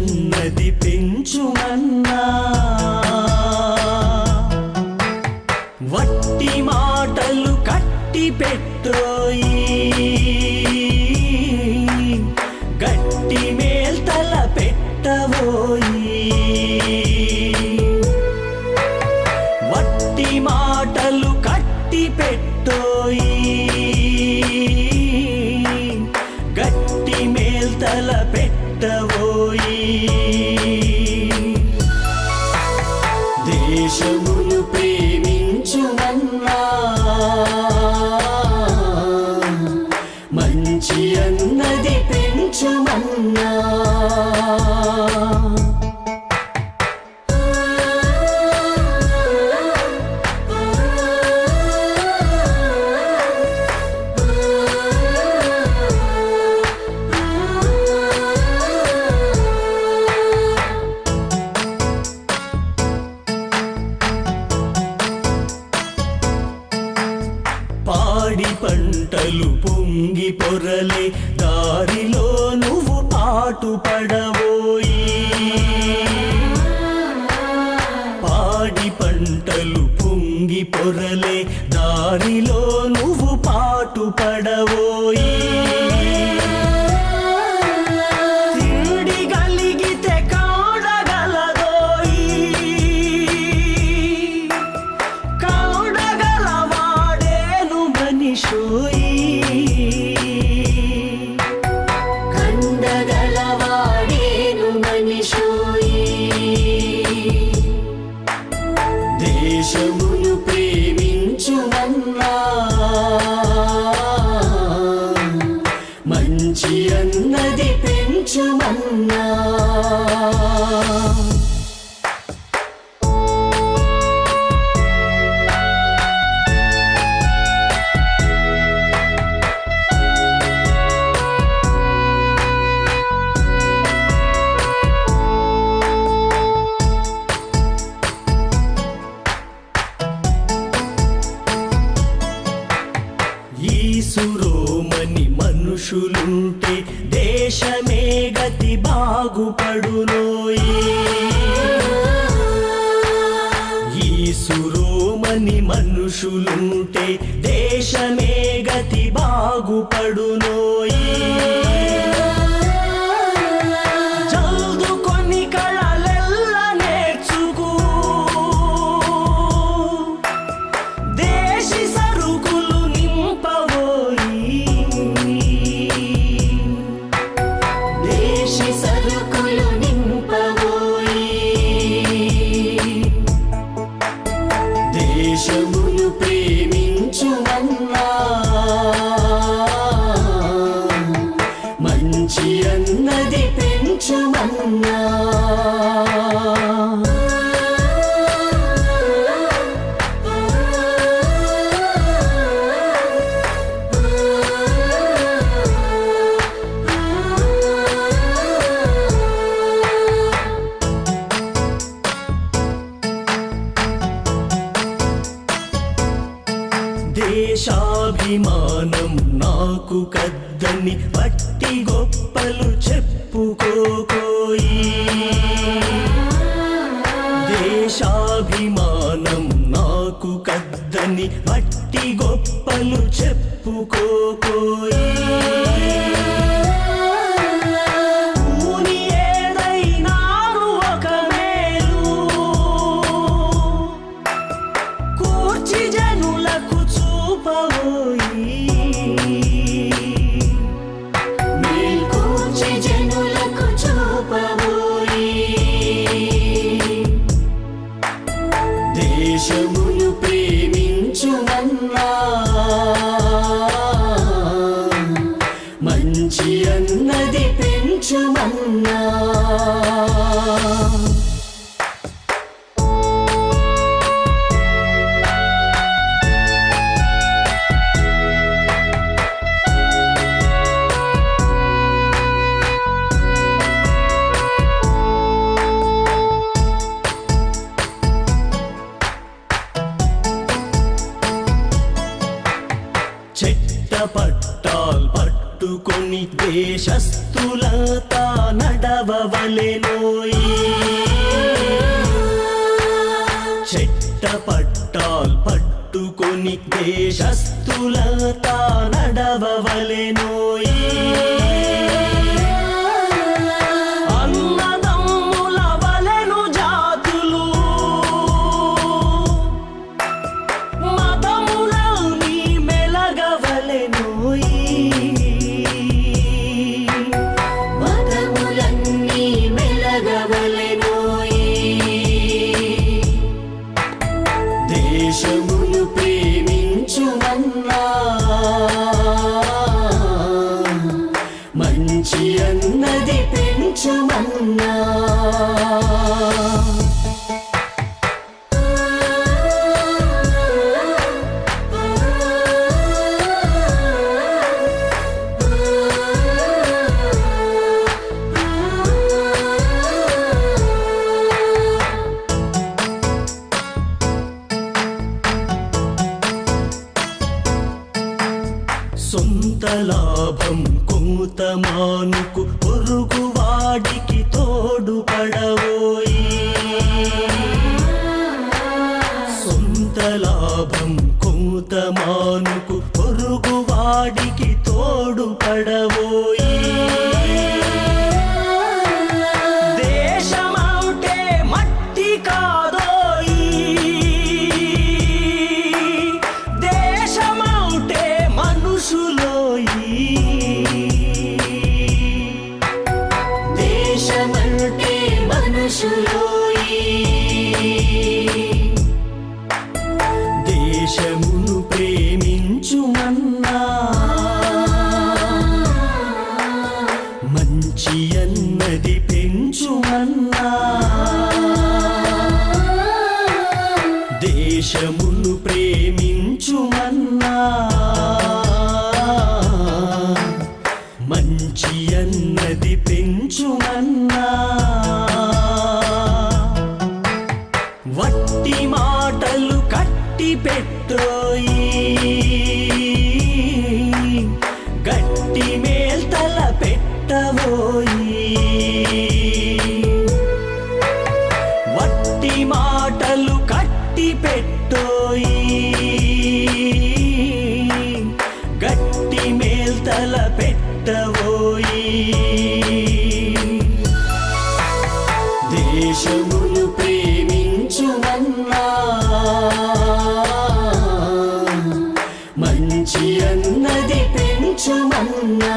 పెంచుమన్నది పెంచుమన్నా. వట్టి మాటలు కట్టి పెట్టోయి దారిలో నువ్వు పాటు పడవోయి పాడి పంటలు పొంగి పొరలే దారిలో నువ్వు పాటు దేశమును ఈసురోమని మనుషులుంటే దేశమే గతి బాగుపడునోయి ఈసురోమని మనుషులుంటే దేశమే గతి బాగుపడునోయే దేశి సరుకులు దేశాభిమానం నాకు కద్దని వట్టి గొప్పలు చెప్పుకోకోయి. దేశాభిమానం నాకు కద్దని వట్టి గొప్పలు చెప్పుకోకోయి. పట్టుకొని దేశస్తులతా నడవవలెనోయి చెట్ట పట్టాల్ పట్టుకొని దేశస్తులతా నడవవలెనోయి దేశములు ప్రేమించుమన్నా. మంచి అన్నది పెంచుమన్నా.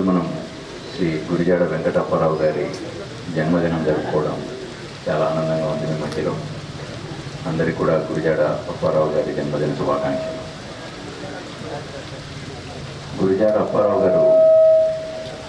ఈరోజు మనం శ్రీ గురిజాడ వెంకటప్పారావు గారి జన్మదినం జరుపుకోవడం చాలా ఆనందంగా ఉంది. మీ మధ్యలో అందరికీ కూడా గురిజాడ అప్పారావు గారి జన్మదిన శుభాకాంక్షలు. గురిజాడ అప్పారావు గారు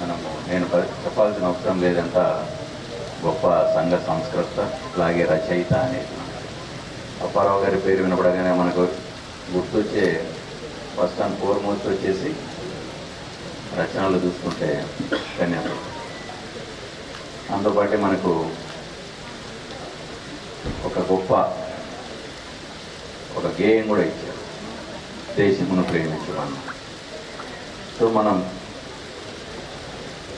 మనం నేను చెప్పాల్సిన అవసరం లేదంత గొప్ప సంఘ సంస్కృత అలాగే రచయిత అనేది. అప్పారావు గారి పేరు వినపడగానే మనకు గుర్తొచ్చే ఫస్ట్ అండ్ ఫోర్మోస్ట్ వచ్చేసి రచనలు చూసుకుంటే కన్యాకుమారి అందుబాటే మనకు ఒక గొప్ప ఒక గేయం కూడా ఇచ్చారు. దేశమును ప్రేమించమని సో మనం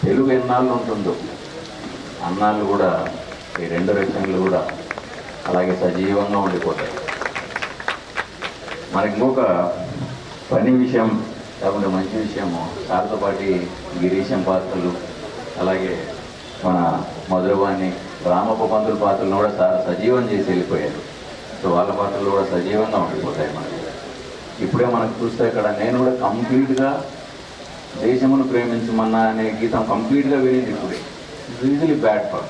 తెలుగు ఎన్నాళ్ళు ఉంటుందో అన్నాళ్ళు కూడా ఈ రెండు రచనలు కూడా అలాగే సజీవంగా ఉండిపోతాయి. మనకి ఇంకొక పని విషయం లేకుంటే మంచి విషయము. సార్తో పాటి గిరీశం పాత్రలు అలాగే మన మధురవాణి రామప్ప పంతుల పాత్రలను కూడా సార్ సజీవం చేసి వెళ్ళిపోయారు. సో వాళ్ళ పాత్రలు కూడా సజీవంగా ఉండిపోతాయి మనకి. ఇప్పుడే మనకు చూస్తే ఇక్కడ నేను కూడా కంప్లీట్గా దేశమును ప్రేమించమన్నా అనే గీతం కంప్లీట్గా వినింది ఇప్పుడే. ఈజీలీ బ్యాడ్ ఫర్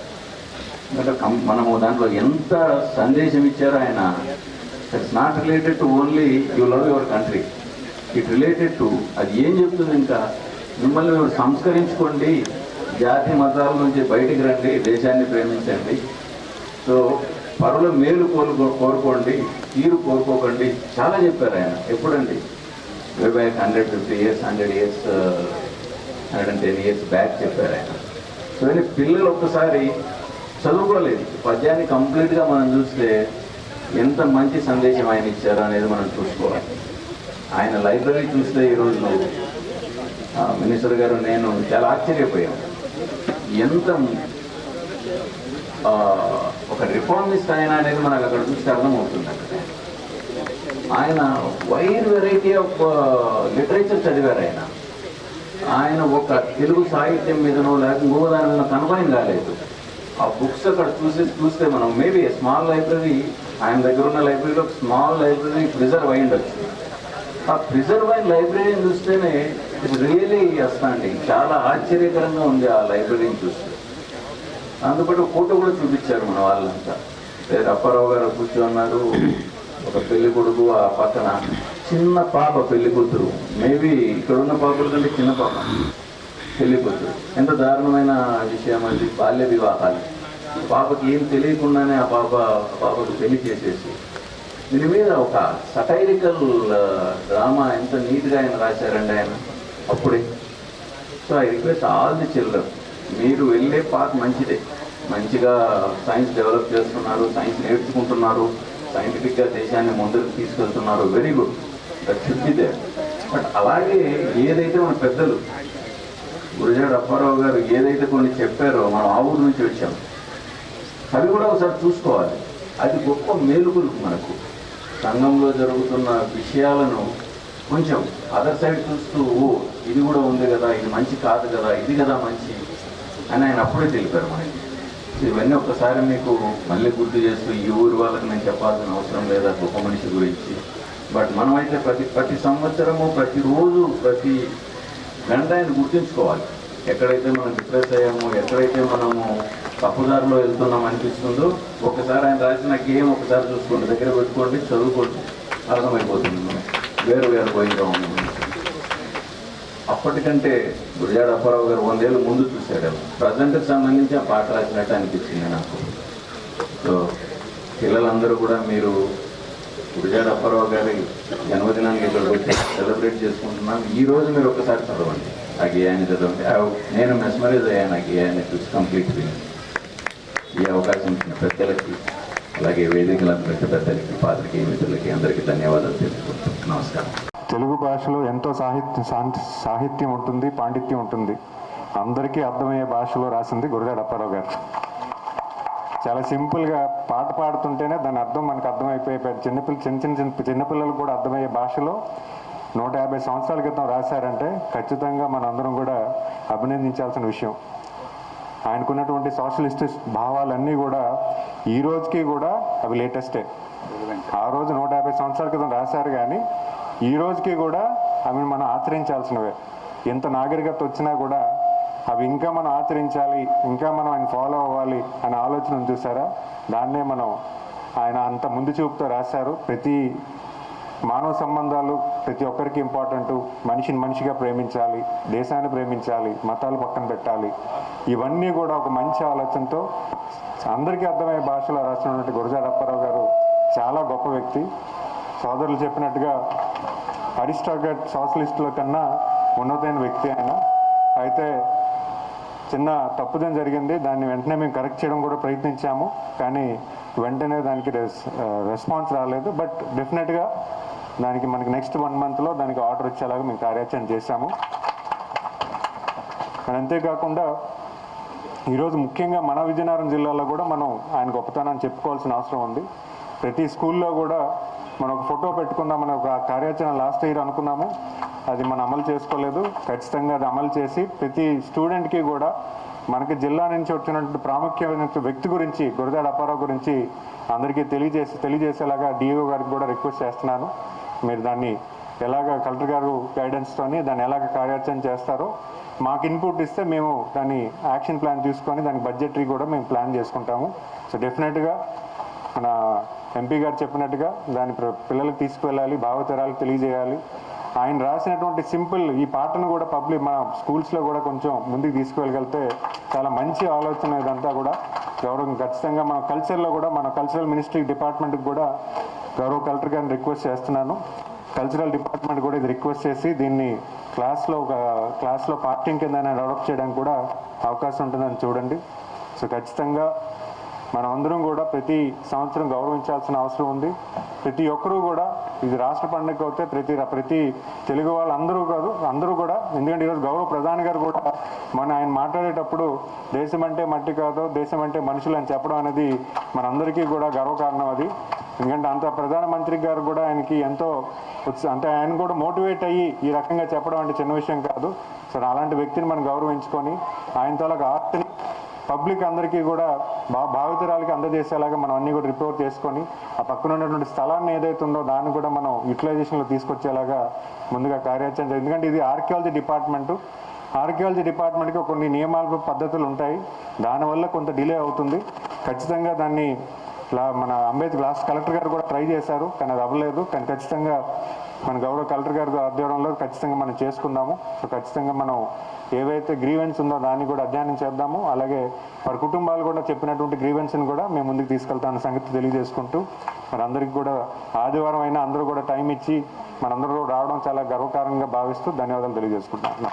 ఎందుకంటే కం- మనము దాంట్లో ఎంత సందేశం ఇచ్చారో ఆయన. It's not related to only you love your country it related to అది ఏం చెప్తుంది ఇంకా మిమ్మల్ని మీరు సంస్కరించుకోండి జాతి మతాల నుంచి బయటికి రండి దేశాన్ని ప్రేమించండి. సో పరుల మేలు కోరుకో కోరుకోండి తీరు కోరుకోకండి. చాలా చెప్పారు ఆయన. ఎప్పుడండి? Way back hundred fifty years hundred years hundred and ten years back చెప్పారు ఆయన. సో కానీ పిల్లలు ఒక్కసారి చదువుకోలేదు. పద్యాన్ని కంప్లీట్గా మనం చూస్తే ఎంత మంచి సందేశం ఆయన ఇచ్చారో అనేది మనం చూసుకోవాలి. ఆయన లైబ్రరీ చూస్తే ఈరోజు మినిస్టర్ గారు నేను చాలా ఆశ్చర్యపోయాం ఎంత ఒక రిఫార్మిస్ట్ ఆయన అనేది మనకు అక్కడ చూస్తే అర్థమవుతుంది అక్కడ. ఆయన వైడ్ వెరైటీ ఆఫ్ లిటరేచర్ చదివారు ఆయన. ఆయన ఒక తెలుగు సాహిత్యం మీదనో లేక ఇంకో దాని మీద కన్ఫైన్ కాలేదు. ఆ బుక్స్ అక్కడ చూసి చూస్తే మనం మేబీ స్మాల్ లైబ్రరీ ఆయన దగ్గర ఉన్న లైబ్రరీలో స్మాల్ లైబ్రరీ ప్రిజర్వ్ అయి ఉండొచ్చు ఆ ప్రిజర్వ్ అయిన లైబ్రరీని చూస్తేనే రియలీ అండి చాలా ఆశ్చర్యకరంగా ఉంది ఆ లైబ్రరీని చూస్తే. అందుబాటు ఫోటో కూడా చూపించారు మన వాళ్ళంతా. లేదు అప్పారావు గారు కూర్చోన్నారు ఒక పెళ్ళి కొడుకు ఆ పక్కన. చిన్న పాప పెళ్ళి కూతురు. మేబీ ఇక్కడ ఉన్న పాపల కంటే చిన్న పాప. పెళ్ళి కూతురు. ఎంత దారుణమైన విషయం అది బాల్య వివాహాలు. పాపకి ఏం తెలియకుండానే ఆ పాప పాపకు పెళ్ళి చేసేసి దీని మీద ఒక సటైరికల్ డ్రామా ఎంత నీట్గా ఆయన రాశారండి ఆయన? అప్పుడే. So I request all the children మీరు వెళ్ళే పాత్ మంచిదే. మంచిగా సైన్స్ డెవలప్ చేస్తున్నారు సైన్స్ నేర్చుకుంటున్నారు సైంటిఫిక్గా దేశాన్ని ముందుకు తీసుకెళ్తున్నారు. Very good. That should be there. But అలాగే ఏదైతే మన పెద్దలు గురుజాడు అప్పారావు గారు ఏదైతే కొన్ని చెప్పారో మనం ఆ ఊరు నుంచి వచ్చాం. అవి కూడా ఒకసారి చూసుకోవాలి. అది గొప్ప మేలుకులు మనకు. సంఘంలో జరుగుతున్న విషయాలను కొంచెం అదర్ సైడ్ చూస్తూ ఓ ఇది కూడా ఉంది కదా ఇది మంచి కాదు కదా ఇది కదా మంచి అని ఆయన అప్పుడే తెలిపారు మనకి. ఇవన్నీ ఒక్కసారి మీకు మళ్ళీ గుర్తు చేస్తూ ఈ ఊరి వాళ్ళకి నేను చెప్పాల్సిన అవసరం లేదా గొప్ప మనిషి గురించి. బట్ మనమైతే ప్రతి ప్రతి సంవత్సరము ప్రతిరోజు ప్రతి గంట ఆయన గుర్తుంచుకోవాలి. ఎక్కడైతే మనం డిప్రెస్ అయ్యామో ఎక్కడైతే మనము తప్పుదారిలో వెళ్తున్నాం అనిపిస్తుందో ఒకసారి ఆయన రాసిన గేమ్ ఒకసారి చూసుకోండి. దగ్గర పెట్టుకోండి చదువుకోండి. అర్థమైపోతుంది మనం వేరు వేరు పోయిగా ఉంది అప్పటికంటే గురిజాడ అప్పారావు గారు వందేళ్ళు ముందు చూశాడు ప్రజెంట్కి సంబంధించి ఆ పాట రాసినట్టు అనిపించింది నాకు. సో పిల్లలందరూ కూడా మీరు గురిజాడ అప్పారావు గారి జన్మదినాన్ని ఇక్కడ సెలబ్రేట్ చేసుకుంటున్నాం. ఈ రోజు మీరు ఒకసారి చదవండి. ఆ గేయాన్ని చదవండి నేను మెస్మరైజ్ అయ్యాను ఆ గేయాన్ని చూసి కంప్లీట్ ఈ అవకాశం ఇచ్చిన పెద్దలకి అలాగే వేదికలందరికీ పెద్దలకి పాత్రకి మిత్రులకి అందరికీ ధన్యవాదాలు తెలుసుకుంటాం నమస్కారం. తెలుగు భాషలో ఎంతో సాహిత్య సాహిత్యం ఉంటుంది పాండిత్యం ఉంటుంది. అందరికీ అర్థమయ్యే భాషలో రాసింది గురజాడ అప్పారావు గారు. చాలా సింపుల్గా పాట పాడుతుంటేనే దాని అర్థం మనకు అర్థమైపోయే చిన్నపిల్ల చిన్న చిన్న చిన్న చిన్నపిల్లలకు కూడా అర్థమయ్యే భాషలో నూట యాభై సంవత్సరాల క్రితం రాశారంటే ఖచ్చితంగా మనందరం కూడా అభినందించాల్సిన విషయం. ఆయనకున్నటువంటి సోషలిస్ట్ భావాలన్నీ కూడా ఈ రోజుకి కూడా అవి లేటెస్టే. ఆ రోజు నూట యాభై సంవత్సరాల క్రితం రాశారు కానీ ఈ రోజుకి కూడా అవి మనం ఆచరించాల్సినవే. ఎంత నాగరికత వచ్చినా కూడా అవి ఇంకా మనం ఆచరించాలి ఇంకా మనం ఆయన ఫాలో అవ్వాలి అనే ఆలోచన చూసారా? దాన్నే మనం ఆయన అంత ముందు చూపుతో రాశారు. ప్రతి మానవ సంబంధాలు ప్రతి ఒక్కరికి ఇంపార్టెంట్. మనిషిని మనిషిగా ప్రేమించాలి దేశాన్ని ప్రేమించాలి మతాలు పక్కన పెట్టాలి. ఇవన్నీ కూడా ఒక మంచి ఆలోచనతో అందరికీ అర్థమయ్యే భాషలో రాసినటువంటి గురజాడ అప్పారావు గారు చాలా గొప్ప వ్యక్తి. సోదరులు చెప్పినట్టుగా అరిస్టాక్రాట్ సోషలిస్టుల కన్నా ఉన్నతైన వ్యక్తి ఆయన. అయితే చిన్న తప్పుదం జరిగింది దాన్ని వెంటనే మేము కరెక్ట్ చేయడం కూడా ప్రయత్నించాము. కానీ వెంటనే దానికి రెస్ రెస్పాన్స్ రాలేదు. బట్ డెఫినెట్గా దానికి మనకి నెక్స్ట్ వన్ మంత్లో దానికి ఆర్డర్ వచ్చేలాగా మేము కార్యాచరణ చేశాము. అంతేకాకుండా ఈరోజు ముఖ్యంగా మన విజయనగరం జిల్లాలో కూడా మనం ఆయన గొప్పతనాన్ని చెప్పుకోవాల్సిన అవసరం ఉంది. ప్రతి స్కూల్లో కూడా మనం ఒక ఫోటో పెట్టుకుందామని ఒక కార్యాచరణ లాస్ట్ ఇయర్ అనుకున్నాము. అది మనం అమలు చేసుకోలేదు. ఖచ్చితంగా అది అమలు చేసి ప్రతి స్టూడెంట్కి కూడా మనకి జిల్లా నుంచి వచ్చినటువంటి ప్రాముఖ్యమైన వ్యక్తి గురించి గురజాడ అప్పారావు గురించి అందరికీ తెలియజేసి తెలియజేసేలాగా డిఓ గారికి కూడా రిక్వెస్ట్ చేస్తున్నాను. మీరు దాన్ని ఎలాగ కలెక్టర్ గారు గైడెన్స్తోని దాన్ని ఎలాగ కార్యాచరణ చేస్తారో మాకు ఇన్పుట్ ఇస్తే మేము దాన్ని యాక్షన్ ప్లాన్ తీసుకొని దాని బడ్జెటరీ కూడా మేము ప్లాన్ చేసుకుంటాము. సో డెఫినెట్గా మన ఎంపీ గారు చెప్పినట్టుగా దాని ప్ర- పిల్లలకు తీసుకువెళ్ళాలి భావతరాలకు తెలియజేయాలి. ఆయన రాసినటువంటి సింపుల్ ఈ పాటను కూడా పబ్లిక్ మన స్కూల్స్లో కూడా కొంచెం ముందుకు తీసుకువెళ్ళగలిగితే చాలా మంచి ఆలోచన ఇదంతా కూడా. గౌరవం ఖచ్చితంగా మన కల్చర్లో కూడా మన కల్చరల్ మినిస్ట్రీ డిపార్ట్మెంట్కి కూడా గౌరవ కలెక్టర్ గారిని రిక్వెస్ట్ చేస్తున్నాను. కల్చరల్ డిపార్ట్మెంట్ కూడా ఇది రిక్వెస్ట్ చేసి దీన్ని క్లాస్లో ఒక క్లాస్లో పార్టీ కింద అడాప్ట్ చేయడానికి కూడా అవకాశం ఉంటుందని చూడండి. సో ఖచ్చితంగా మనం అందరం కూడా ప్రతి సంవత్సరం గౌరవించాల్సిన అవసరం ఉంది. ప్రతి ఒక్కరూ కూడా ఇది రాష్ట్ర పండుగ అవుతే ప్రతి ప్రతి తెలుగు వాళ్ళు అందరూ కాదు అందరూ కూడా ఎందుకంటే ఈరోజు గౌరవ ప్రధాని గారు కూడా మన ఆయన మాట్లాడేటప్పుడు దేశం అంటే మట్టి కాదు దేశం అంటే మనుషులు అని చెప్పడం అనేది మనందరికీ కూడా గర్వకారణం అది. ఎందుకంటే అంత ప్రధానమంత్రి గారు కూడా ఆయనకి ఎంతో అంటే ఆయన కూడా మోటివేట్ అయ్యి ఈ రకంగా చెప్పడం అంటే చిన్న విషయం కాదు. సో అలాంటి వ్యక్తిని మనం గౌరవించుకొని ఆయన తాలూకు ఆస్తిని పబ్లిక్ అందరికీ కూడా బా భావితరాలకి అందజేసేలాగా మనం అన్ని కూడా రిపోర్ట్ చేసుకొని ఆ పక్కన ఉన్నటువంటి స్థలాన్ని ఏదైతే ఉందో దాన్ని కూడా మనం యూటిలైజేషన్లో తీసుకొచ్చేలాగా ముందుగా కార్యాచరణ ఎందుకంటే ఇది ఆర్కియాలజీ డిపార్ట్మెంటు. ఆర్కియాలజీ డిపార్ట్మెంట్కి కొన్ని నియమాలు పద్ధతులు ఉంటాయి. దానివల్ల కొంత డిలే అవుతుంది. ఖచ్చితంగా దాన్ని లా- మన అంబేద్కర్ లాస్ట్ కలెక్టర్ గారు కూడా ట్రై చేశారు కానీ అది అవ్వలేదు. కానీ ఖచ్చితంగా మన గౌరవ కలెక్టర్ గారి ఆధ్వర్యంలో ఖచ్చితంగా మనం చేసుకుందాము. సో ఖచ్చితంగా మనం ఏవైతే గ్రీవెన్స్ ఉందో దాన్ని కూడా అధ్యయనం చేద్దాము. అలాగే వారి కుటుంబాలు కూడా చెప్పినటువంటి గ్రీవెన్స్ని కూడా మేము ముందుకు తీసుకెళ్తామన్న సంగతి తెలియజేసుకుంటూ మరి అందరికీ కూడా ఆదివారం అయినా అందరూ కూడా టైం ఇచ్చి మనందరూ రావడం చాలా గర్వకారంగా భావిస్తూ ధన్యవాదాలు తెలియజేసుకుంటున్నాను